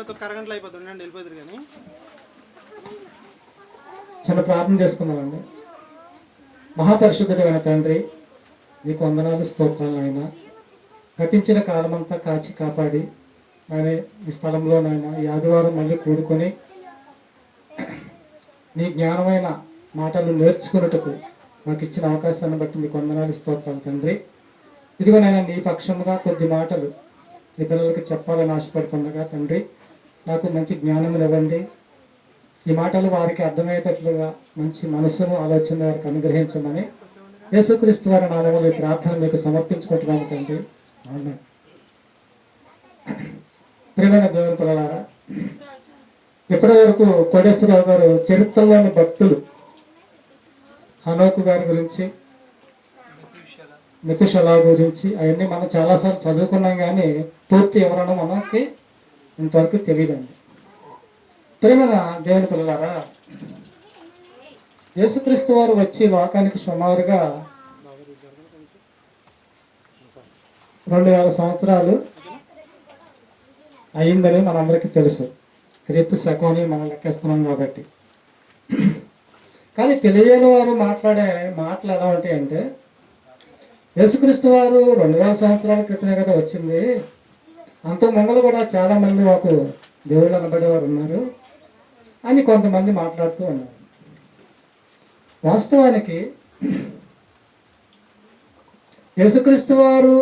అయిపోతుంది ప్రార్థన అరగంటలో అయిపోతుంది ఉండండి వెళ్ళిపోతుంది కానీ. చిన్న ప్రార్థన మహాపరిశుద్ధుడైన తండ్రి నీకు వందనాలు స్తోత్రాలు ఆయన గతించిన కాలమంతా కాచి కాపాడి ఆయన ఈ స్థలంలో నాయన ఈ ఆదివారం మళ్ళీ కూడుకొని నీ జ్ఞానమైన మాటలు నేర్చుకున్నట్టుకు మాకు ఇచ్చిన అవకాశాన్ని బట్టి మీకు వందనాలు స్తోత్రాలు తండ్రి. ఇదిగో నేను నీ పక్షంగా కొద్ది మాటలు నీ పిల్లలకి చెప్పాలని ఆశపడుతుండగా తండ్రి నాకు మంచి జ్ఞానం ఇవ్వండి ఈ మాటలు వారికి అర్థమయ్యేటట్లుగా మంచి మనసును ఆలోచన వారికి అనుగ్రహించమని యేసుక్రీస్తు వారి నామములు ఈ ప్రార్థన మీకు సమర్పించుకుంటున్నాను తండ్రి ఆమేన్. ప్రియమైన దేవుని పిల్లలారా ఇప్పటి వరకు కోటేశ్వరరావు గారు చరిత్రలోని భక్తులు హనోకు గారి గురించి మితుషలా గురించి అవన్నీ మనం చాలాసార్లు చదువుకున్నాం కానీ పూర్తి వివరణ మనకి ఇంతవరకు తెలియదండి. ప్రేమన దేవుని పిల్లలారా యేసుక్రీస్తు వారు వచ్చి లోకానికి సుమారుగా రెండు వేల సంవత్సరాలు అయిందని మనందరికీ తెలుసు. క్రీస్తు శకోని మనం లెక్కేస్తున్నాం కాబట్టి. కానీ తెలియని వారు మాట్లాడే మాటలు ఎలా ఉంటాయంటే యేసుక్రీస్తు వారు రెండు వేల సంవత్సరాల క్రితమే కదా వచ్చింది. అంత ముంగలు కూడా చాలా మంది మాకు దేవుళ్ళు అనబడేవారు ఉన్నారు అని కొంతమంది మాట్లాడుతూ ఉన్నారు. వాస్తవానికి యేసుక్రీస్తు వారు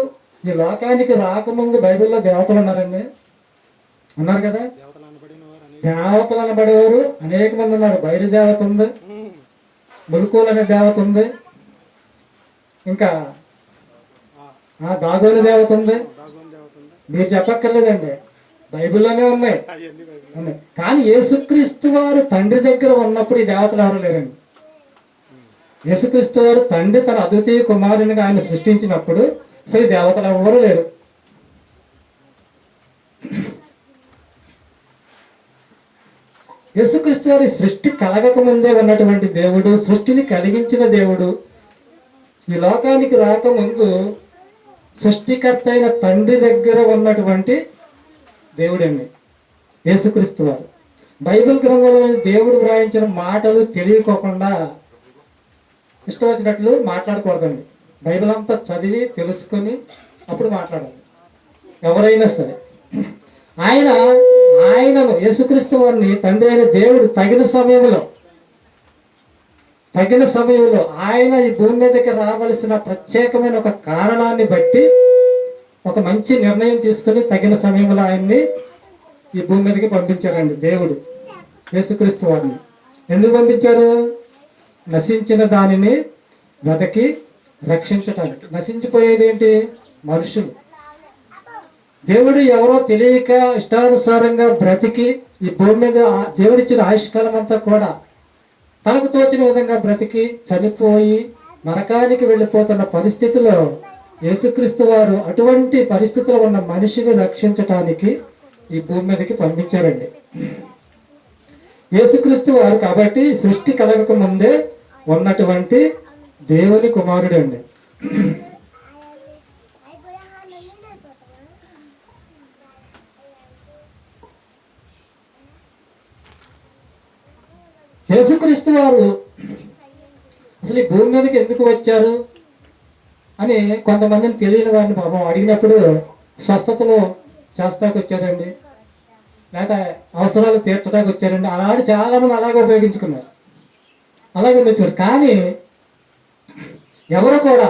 ఈ లోకానికి రాకముందు బైబిల్లో దేవతలు ఉన్నారండి? ఉన్నారు కదా? దేవతలు అనబడేవారు అనేక మంది ఉన్నారు. బయలు దేవత ఉంది ములుకోలు అనే దేవత ఉంది ఇంకా ఆ దాగోలు దేవత ఉంది మీరు చెప్పక్కర్లేదండి. బైబిల్లోనే ఉన్నాయి. ఉన్నాయి. కానీ యేసుక్రీస్తు వారు తండ్రి దగ్గర ఉన్నప్పుడు ఈ దేవతలు ఎవరు లేరండి. యేసుక్రీస్తు వారు తండ్రి తన అద్వితీయ కుమారునిగా ఆయన సృష్టించినప్పుడు అసలు దేవతలు ఎవరు లేరు. యేసుక్రీస్తు వారి సృష్టి కలగక ముందే ఉన్నటువంటి దేవుడు సృష్టిని కలిగించిన దేవుడు ఈ లోకానికి రాకముందు సృష్టికర్త అయిన తండ్రి దగ్గర ఉన్నటువంటి దేవుడండి. యేసుక్రీస్తు వారు. బైబిల్ గ్రంథంలోని దేవుడు వ్రాయించిన మాటలు తెలియకోకుండా ఇష్టం వచ్చినట్లు మాట్లాడకూడదండి. బైబిల్ అంతా చదివి తెలుసుకొని అప్పుడు మాట్లాడాలి. ఎవరైనా సరే. ఆయన ఆయనను యేసుక్రీస్తు వారిని తండ్రి అయిన దేవుడు తగిన సమయంలో తగిన సమయంలో ఆయన ఈ భూమి మీదకి రావలసిన ప్రత్యేకమైన ఒక కారణాన్ని బట్టి ఒక మంచి నిర్ణయం తీసుకుని తగిన సమయంలో ఆయన్ని ఈ భూమి మీదకి పంపించారండి దేవుడు యేసుక్రీస్తు వారిని. ఎందుకు పంపించారు? నశించిన దానిని వెతకి రక్షించటానికి. నశించిపోయేది ఏంటి? మనుషులు. దేవుడు ఎవరో తెలియక ఇష్టానుసారంగా బ్రతికి ఈ భూమి మీద ఆ- దేవుడిచ్చిన ఆయుష్కాలం అంతా కూడా తనకు తోచిన విధంగా బ్రతికి చనిపోయి నరకానికి వెళ్ళిపోతున్న పరిస్థితిలో యేసుక్రీస్తు వారు అటువంటి పరిస్థితిలో ఉన్న మనిషిని రక్షించటానికి ఈ భూమి మీదకి పంపించారండి. యేసుక్రీస్తు వారు కాబట్టి సృష్టి కలగక ముందే ఉన్నటువంటి దేవుని కుమారుడు అండి యేసుక్రీస్తు వారు అసలు ఈ భూమి మీదకి ఎందుకు వచ్చారు అని కొంతమందిని తెలియని వారిని పాపం అడిగినప్పుడు స్వస్థతలు చేస్తాకు వచ్చారండి. లేదా అవసరాలు తీర్చడానికి వచ్చారండి. అలాంటి చాలామంది అలాగే ఉపయోగించుకున్నారు. అలాగే వచ్చారు కానీ ఎవరు కూడా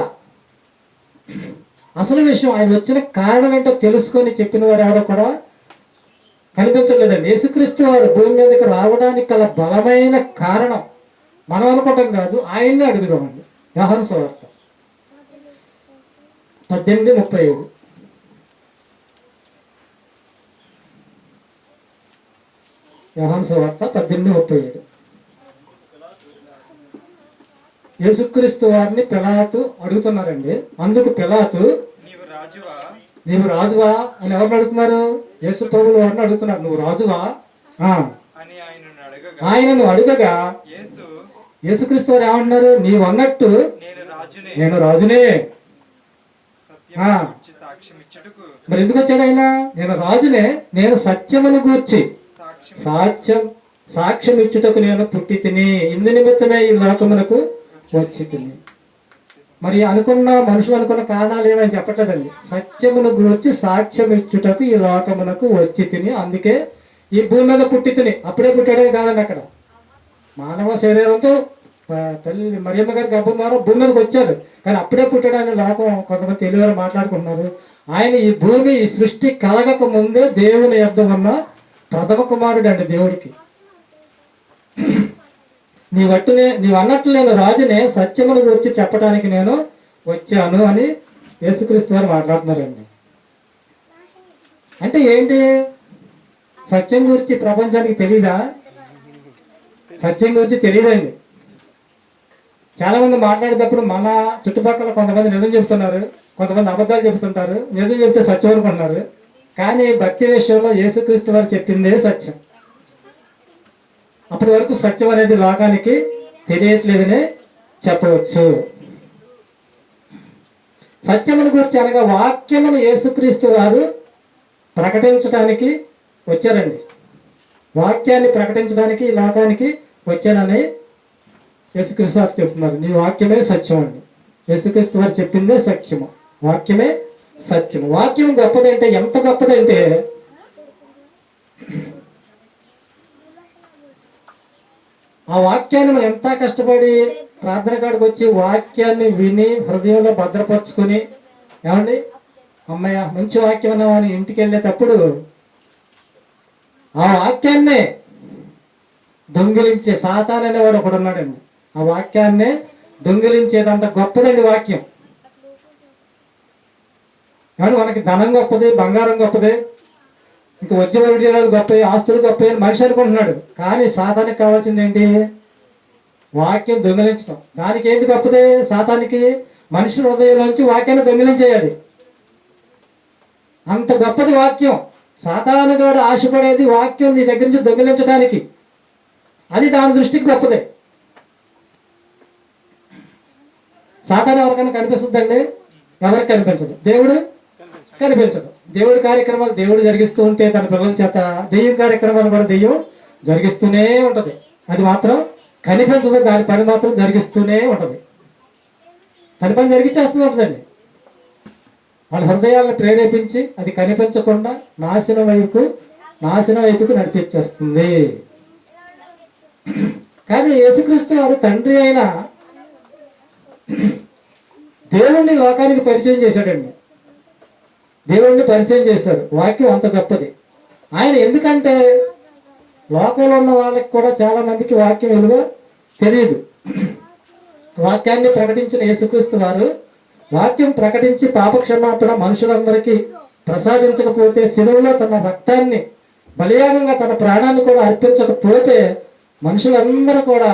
అసలు విషయం ఆయన వచ్చిన కారణం ఏంటో తెలుసుకొని చెప్పిన వారు ఎవరు కూడా కనిపించట్లేదండి యేసుక్రీస్తు వారు భూమి మీదకి రావడానికి గల బలమైన కారణం మనం అనుకోవటం కాదు ఆయన్ని అడుగుదామండి. వ్యవహార సువార్త పద్దెనిమిది ముప్పై ఏడు. వ్యవహార సువార్త పద్దెనిమిది ముప్పై ఏడు. యేసుక్రీస్తు వారిని పిలాతు అడుగుతున్నారండి. అందుకు పిలాతు నీవు రాజువా? నీవు రాజువా అని ఎవరిని అడుగుతున్నారు? యేసు ప్రభులు వారిని అడుగుతున్నారు నువ్వు రాజువా? ఆ. అని ఆయనను అడగగా యేసుక్రీస్తు వారు ఏమంటున్నారు నీవు అన్నట్టు నేను రాజునే. మరి ఎందుకు వచ్చాడు ఆయన? నేను రాజునే నేను సత్యమును గూర్చి. సాక్ష్యం సాక్ష్యం ఇచ్చుటకు నేను పుట్టి తిని ఇందు నిమిత్తమే ఈ లోకమునకు వచ్చి తిని. మరి అనుకున్న మనుషులు అనుకున్న కారణాలు ఏమని చెప్పట్లేదండి. సత్యమును గురించి సాక్ష్యం ఇచ్చుటకు ఈ లోకమునకు వచ్చి తిని అందుకే ఈ భూమి మీద పుట్టి తిని. అప్పుడే పుట్టాడే కాదండి అక్కడ. మానవ శరీరంతో తల్లి మరియమ్మ గారి గర్భం ద్వారా భూమి మీదకి వచ్చారు. కానీ అప్పుడే పుట్టడానికి లోకం కొంతమంది తెలివారు మాట్లాడుకుంటున్నారు. ఆయన ఈ భూమి ఈ సృష్టి కలగక ముందే దేవుని యొద్ద ఉన్న ప్రథమ కుమారుడు అండి దేవుడికి. నీ వట్టునే నీవు అన్నట్టు నేను రాజునే సత్యమును గురించి చెప్పడానికి నేను వచ్చాను అని యేసుక్రీస్తు వారు మాట్లాడుతున్నారండి. అంటే ఏంటి? సత్యం గురించి ప్రపంచానికి తెలీదా? సత్యం గురించి తెలియదండి చాలా మంది మాట్లాడేటప్పుడు మన చుట్టుపక్కల కొంతమంది నిజం చెబుతున్నారు కొంతమంది అబద్ధాలు చెబుతుంటారు నిజం చెబితే సత్యం అనుకుంటున్నారు. కానీ భక్తి విషయంలో యేసుక్రీస్తు వారు చెప్పిందే సత్యం. అప్పటి వరకు సత్యం అనేది లోకానికి తెలియట్లేదనే చెప్పవచ్చు. సత్యమును గురించి అనగా వాక్యమును యేసుక్రీస్తు వారు ప్రకటించడానికి వచ్చారండి. వాక్యాన్ని ప్రకటించడానికి ఈ లోకానికి వచ్చానని యేసుక్రీస్తు వారు చెప్తున్నారు. నీ వాక్యమే సత్యం అండి. యేసుక్రీస్తు వారు చెప్పిందే సత్యము. వాక్యమే సత్యము. వాక్యం గొప్పదంటే ఎంత గొప్పదంటే ఆ వాక్యాన్ని మనం ఎంత కష్టపడి ప్రార్థన కాడికి వచ్చి వాక్యాన్ని విని హృదయంలో భద్రపరుచుకొని ఏమండి? అమ్మయ్య మంచి వాక్యం ఉన్నామని ఇంటికి వెళ్ళేటప్పుడు ఆ వాక్యాన్నే దొంగిలించే సాతాన్ అనేవాడు ఒకడు ఉన్నాడండి. ఆ వాక్యాన్నే దొంగిలించేదంత గొప్పదండి వాక్యం. ఏమంటే మనకి ధనం గొప్పది బంగారం గొప్పది ఇంకా ఉద్యమ విద్యాలు గొప్ప ఆస్తులు గొప్ప అని మనిషి అనుకుంటున్నాడు. కానీ సాతానికి కావాల్సింది ఏంటి? వాక్యం దొంగిలించడం దానికి ఏంటి గొప్పది? సాతానికి మనిషి హృదయంలోంచి వాక్యాన్ని దొంగిలించేయాలి. అంత గొప్పది వాక్యం. సాతానుగాడు ఆశపడేది వాక్యం నీ దగ్గర నుంచి దొంగిలించడానికి అది దాని దృష్టికి గొప్పదే. సాతాను ఎవరికైనా కనిపిస్తుందండి? ఎవరికి కనిపించదు? దేవుడు కనిపించదు. దేవుడి కార్యక్రమాలు దేవుడు జరిగిస్తూ ఉంటే తన పిల్లల చేత దెయ్యం కార్యక్రమాలు కూడా దెయ్యం జరిగిస్తూనే ఉంటది. అది మాత్రం కనిపించదు దాని పని మాత్రం జరిగిస్తూనే ఉంటది. తన పని జరిగించేస్తూ ఉంటుందండి. వాళ్ళ హృదయాలను ప్రేరేపించి అది కనిపించకుండా నాశనం వైపు నాశనం వైపుకు నడిపించేస్తుంది. కానీ యేసుక్రీస్తు వారు తండ్రి అయిన దేవుణ్ణి లోకానికి పరిచయం చేశాడండి. దేవుణ్ణి పరిచయం చేశారు వాక్యం అంత గొప్పది. ఆయన ఎందుకంటే లోకంలో ఉన్న వాళ్ళకి కూడా చాలా మందికి వాక్యం విలువ తెలియదు. వాక్యాన్ని ప్రకటించిన యేసుక్రీస్తు వారు వాక్యం ప్రకటించి పాపక్షమాపణ మనుషులందరికీ ప్రసాదించకపోతే శిలువలో తన రక్తాన్ని బలియాగంగా తన ప్రాణాన్ని కూడా అర్పించకపోతే మనుషులందరూ కూడా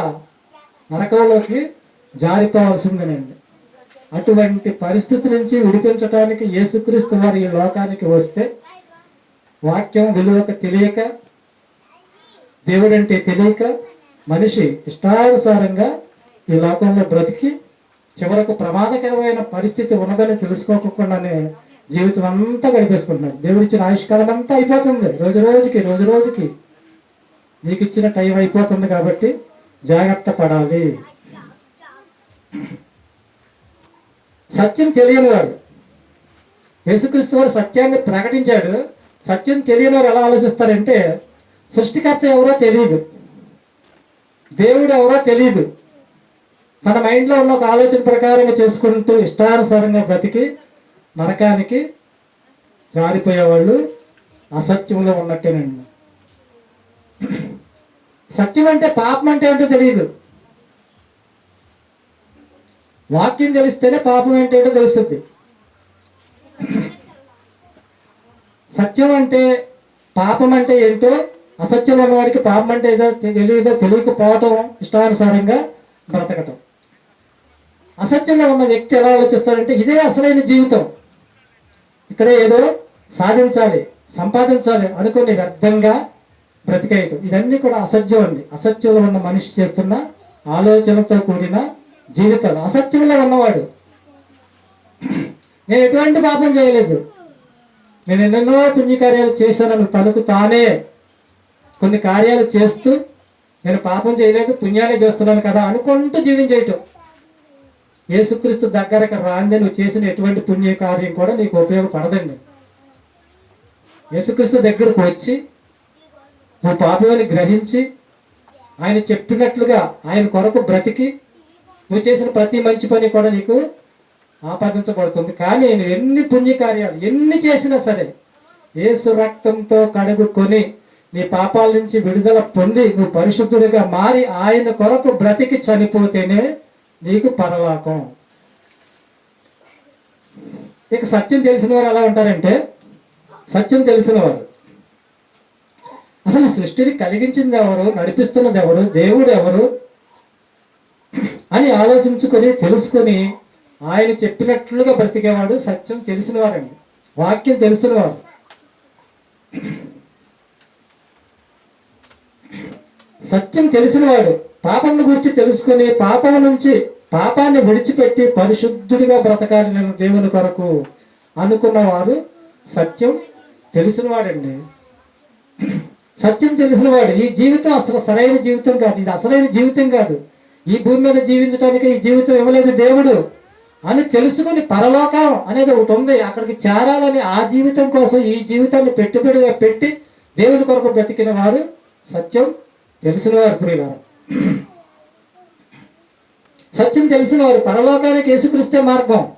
నరకంలోకి జారిపోవాల్సిందేనండి. అటువంటి పరిస్థితి నుంచి విడిపించడానికి యేసుక్రీస్తు వారు ఈ లోకానికి వస్తే వాక్యం విలువక తెలియక దేవుడంటే తెలియక మనిషి ఇష్టానుసారంగా ఈ లోకంలో బ్రతికి చివరకు ప్రమాదకరమైన పరిస్థితి ఉన్నదని తెలుసుకోకుండానే జీవితం అంతా గడిపేసుకుంటున్నాడు. దేవుడిచ్చిన ఆయుష్కాలం అంతా అయిపోతుంది. రోజు రోజుకి రోజు రోజుకి. నీకు ఇచ్చిన టైం అయిపోతుంది కాబట్టి జాగ్రత్త పడాలి. సత్యం తెలియని వారు యేసుక్రీస్తు వారు సత్యాన్ని ప్రకటించాడు. సత్యం తెలియని వారు ఎలా ఆలోచిస్తారంటే సృష్టికర్త ఎవరో తెలియదు. దేవుడు ఎవరో తెలియదు. తన మైండ్లో ఉన్న ఒక ఆలోచన ప్రకారంగా చేసుకుంటూ ఇష్టానుసారంగా బ్రతికి నరకానికి జారిపోయేవాళ్ళు అసత్యంలో ఉన్నట్టేనండి. సత్యం అంటే పాపం అంటే ఏంటో తెలియదు. వాక్యం తెలిస్తేనే పాపం ఏంటంటే తెలుస్తుంది. సత్యం అంటే పాపం అంటే ఏంటో అసత్యం ఉన్నవాడికి పాపం అంటే ఏదో తెలియదో తెలియకపోవటం ఇష్టానుసారంగా బ్రతకటం. అసత్యంలో ఉన్న వ్యక్తి ఎలా ఆలోచిస్తాడంటే ఇదే అసలైన జీవితం. ఇక్కడ ఏదో సాధించాలి సంపాదించాలి అనుకుని వ్యర్థంగా బ్రతికేయటం. ఇవన్నీ కూడా అసత్యం అండి. అసత్యంలో ఉన్న మనిషి చేస్తున్న ఆలోచనతో కూడిన జీవితాలు అసత్యంలో ఉన్నవాడు. నేను ఎటువంటి పాపం చేయలేదు. నేను ఎన్నెన్నో పుణ్యకార్యాలు చేశానని తనకు తానే కొన్ని కార్యాలు చేస్తూ నేను పాపం చేయలేదు పుణ్యాలే చేస్తున్నాను కదా అనుకుంటూ జీవించేయటం. యేసుక్రీస్తు దగ్గరకు రాంది నువ్వు చేసిన ఎటువంటి పుణ్య కార్యం కూడా నీకు ఉపయోగపడదండి. యేసుక్రీస్తు దగ్గరకు వచ్చి నువ్వు పాపమని గ్రహించి ఆయన చెప్పినట్లుగా ఆయన కొరకు బ్రతికి నువ్వు చేసిన ప్రతి మంచి పని కూడా నీకు ఆపాదించబడుతుంది. కానీ నువ్వు ఎన్ని పుణ్యకార్యాలు ఎన్ని చేసినా సరే ఏసు రక్తంతో కడుగుకొని నీ పాపాల నుంచి విడుదల పొంది నువ్వు పరిశుద్ధుడిగా మారి ఆయన కొరకు బ్రతికి చనిపోతేనే నీకు పరలోకం. ఇక సత్యం తెలిసిన వారు ఎలా ఉంటారంటే సత్యం తెలిసిన వారు. అసలు సృష్టిని కలిగించింది ఎవరు నడిపిస్తున్నది ఎవరు దేవుడు ఎవరు అని ఆలోచించుకొని తెలుసుకొని ఆయన చెప్పినట్లుగా బ్రతికేవాడు సత్యం తెలిసిన వారండి. వాక్యం తెలిసిన వారు. సత్యం తెలిసినవాడు పాపం గురించి తెలుసుకొని పాపం నుంచి పాపాన్ని విడిచిపెట్టి పరిశుద్ధుడిగా బ్రతకాలి నేను దేవుని కొరకు అనుకున్నవారు సత్యం తెలిసినవాడండి సత్యం తెలిసినవాడు ఈ జీవితం అసలు సరైన జీవితం కాదు ఇది అసలైన జీవితం కాదు. ఈ భూమి మీద జీవించడానికి ఈ జీవితం ఇవ్వలేదు దేవుడు అని తెలుసుకుని పరలోకం అనేది ఒకటి ఉంది. అక్కడికి చేరాలని ఆ జీవితం కోసం ఈ జీవితాన్ని పెట్టుబడిగా పెట్టి దేవుని కొరకు బ్రతికిన వారు సత్యం తెలిసిన వారు ప్రియులారా. సత్యం తెలిసిన వారు పరలోకానికి యేసుక్రీస్తే మార్గం.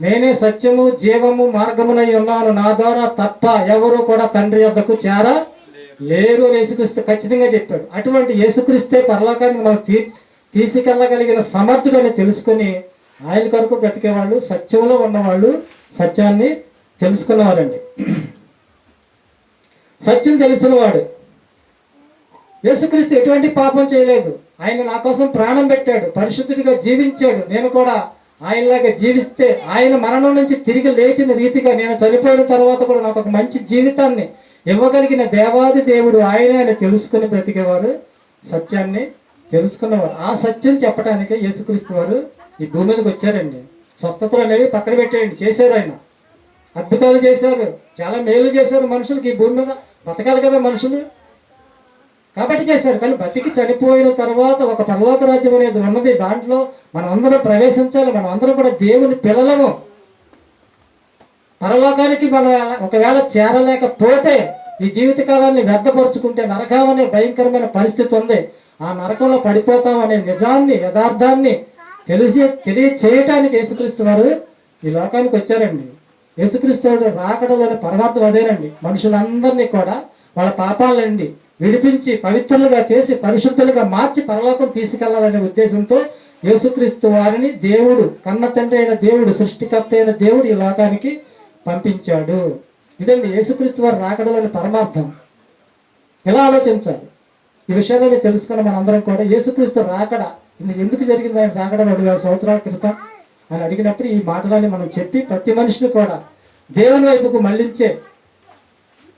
నేనే సత్యము జీవము మార్గమునై ఉన్నాను. నా ద్వారా తప్ప ఎవరు కూడా తండ్రి వద్దకు చేరా లేరు అని యేసుక్రీస్తు ఖచ్చితంగా చెప్పాడు. అటువంటి యేసుక్రీస్తే పరలోకానికి మనం తీ తీసుకెళ్ళగలిగిన సమర్థుడని తెలుసుకొని ఆయన కొరకు బ్రతికేవాళ్ళు సత్యంలో ఉన్నవాళ్ళు సత్యాన్ని తెలుసుకున్నవారండి. సత్యం తెలిసినవాడు. యేసుక్రీస్తు ఎటువంటి పాపం చేయలేదు. ఆయన నా కోసం ప్రాణం పెట్టాడు పరిశుద్ధుడిగా జీవించాడు. నేను కూడా ఆయనలాగా జీవిస్తే ఆయన మరణం నుంచి తిరిగి లేచిన రీతిగా నేను చనిపోయిన తర్వాత కూడా నాకు ఒక మంచి జీవితాన్ని ఇవ్వగలిగిన దేవాది దేవుడు ఆయన అని తెలుసుకుని బ్రతికేవారు సత్యాన్ని తెలుసుకున్నవారు. ఆ సత్యం చెప్పడానికి యేసుక్రీస్తు వారు ఈ భూమి మీదకి వచ్చారండి. స్వస్థతలు అనేవి పక్కన పెట్టేయండి. చేశారు ఆయన. అద్భుతాలు చేశారు. చాలా మేలు చేశారు మనుషులకి ఈ భూమి మీద. బతకాలి కదా మనుషులు. కాబట్టి చేశారు. కానీ బతికి చనిపోయిన తర్వాత ఒక పరలోక రాజ్యం అనేది ఉన్నది. దాంట్లో మనం అందరం ప్రవేశించాలి. మనం అందరం కూడా దేవుని పిల్లలము. పరలోకానికి మనం ఒకవేళ చేరలేకపోతే ఈ జీవిత కాలాన్ని వ్యర్థపరుచుకుంటే నరకం అనే భయంకరమైన పరిస్థితి ఉంది. ఆ నరకంలో పడిపోతాం అనే నిజాన్ని యథార్థాన్ని తెలిసి తెలియచేయటానికి యేసుక్రీస్తు వారు ఈ లోకానికి వచ్చారండి. యేసుక్రీస్తు రాకడలోని పరమార్థం అదేనండి. మనుషులందరినీ కూడా వాళ్ళ పాపాలండి విడిపించి పవిత్రులుగా చేసి పరిశుద్ధులుగా మార్చి పరలోకం తీసుకెళ్ళాలనే ఉద్దేశంతో యేసుక్రీస్తు వారిని దేవుడు కన్న తండ్రి అయిన దేవుడు సృష్టికర్త అయిన దేవుడు ఈ లోకానికి పంపించాడు. ఇదండి యేసుక్రీస్తు వారి రాకడలోని పరమార్థం. ఎలా ఆలోచించాలి? ఈ విషయాలని తెలుసుకున్న మనందరం కూడా యేసుక్రీస్తు రాకడ ఎందుకు జరిగింది ఆయన రాకడ రెండు వేల సంవత్సరాల క్రితం అని అడిగినప్పుడు ఈ మాటలని మనం చెప్పి ప్రతి మనిషిని కూడా దేవుని వైపుకు మళ్ళించే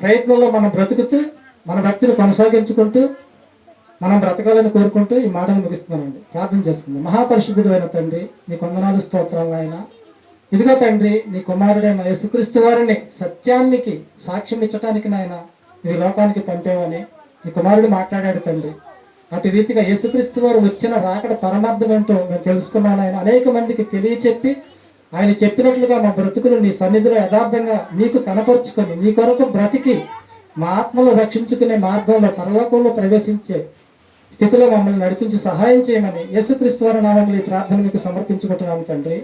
ప్రయత్నంలో మనం బ్రతుకుతూ మన భక్తిని కొనసాగించుకుంటూ మనం బ్రతకాలని కోరుకుంటూ ఈ మాటలు ముగిస్తున్నానండి. ప్రార్థన చేసుకుందాం. మహాపరిశుద్ధుడు అయిన తండ్రి నీ కొందనాలు స్తోత్రాలు ఆయన ఇదిగో తండ్రి నీ కుమారుడైన యేసుక్రీస్తు వారిని సత్యానికి సాక్ష్యం ఇచ్చటానికి నాయన నీ లోకానికి పంపేవని నీ కుమారుడు మాట్లాడాడు తండ్రి. అటు రీతిగా యేసుక్రీస్తు వారు వచ్చిన రాకడ పరమార్థం ఏంటో మేము తెలుసుకున్నాను ఆయన అనేక మందికి తెలియచెప్పి ఆయన చెప్పినట్లుగా మా బ్రతుకులు నీ సన్నిధిలో యథార్థంగా నీకు కనపరుచుకొని నీ కొరకు బ్రతికి మా ఆత్మను రక్షించుకునే మార్గంలో పరలోకంలో ప్రవేశించే స్థితిలో మమ్మల్ని నడిపించి సహాయం చేయమని యేసుక్రీస్తు వారి నామంలో ఈ ప్రార్థన మీకు సమర్పించుకుంటున్నాము తండ్రి.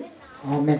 ఆమె